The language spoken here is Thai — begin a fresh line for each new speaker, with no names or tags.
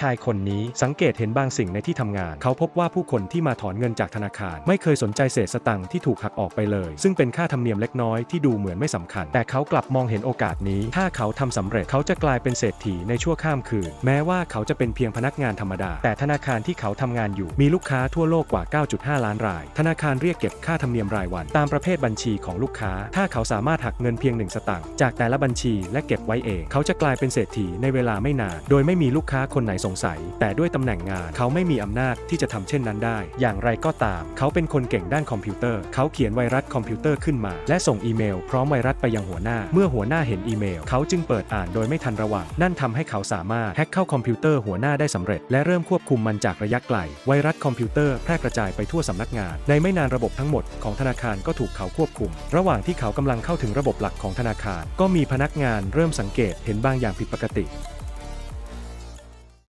ชายคนนี้สังเกตเห็นบางสิ่งในที่ทำงาน เขาพบว่าผู้คนที่มาถอนเงินจากธนาคาร ไม่เคยสนใจเศษสตังค์ที่ถูกหักออกไปเลย ซึ่งเป็นค่าธรรมเนียมเล็กน้อยที่ดูเหมือนไม่สำคัญ แต่เขากลับมองเห็นโอกาสนี้ ถ้าเขาทำสำเร็จเขาจะกลายเป็นเศรษฐีในชั่วข้ามคืน แม้ว่าเขาจะเป็นเพียงพนักงานธรรมดา แต่ธนาคารที่เขาทำงานอยู่มีลูกค้าทั่วโลกกว่า 9.5 ล้านราย ธนาคารเรียกเก็บค่าธรรมเนียมรายวัน ตามประเภทบัญชีของลูกค้า ถ้าเขาสามารถหักเงินเพียงหนึ่งสตางค์จากแต่ละบัญชีและเก็บไว้เอง เขาจะกลายเป็นเศรษฐีในเวลาไม่นานโดยไม่มีลูกค้าคนไหนสงสัย แต่ด้วยตำแหน่งงานเขาไม่มีอำนาจที่จะทำเช่นนั้นได้ อย่างไรก็ตาม เขาเป็นคนเก่งด้านคอมพิวเตอร์ เขาเขียนไวรัสคอมพิวเตอร์ขึ้นมา และส่งอีเมล พร้อมไวรัสไปยังหัวหน้า เมื่อหัวหน้าเห็นอีเมล เขาจึงเปิดอ่านโดยไม่ทันระวัง นั่นทำให้เขาสามารถแฮ็กเข้าคอมพิวเตอร์หัวหน้าได้สำเร็จ และเริ่มควบคุมมันจากระยะไกล ไวรัสคอมพิวเตอร์แพร่กระจายไปทั่วสำนักงาน ในไม่นานระบบทั้งหมดของธนาคารก็ถูกเขาควบคุม ระหว่างที่เขากำลังเข้าถึงระบบหลักของธนาคาร ก็มีพนักงานเริ่มสังเกตเห็นบางอย่างผิดปกติ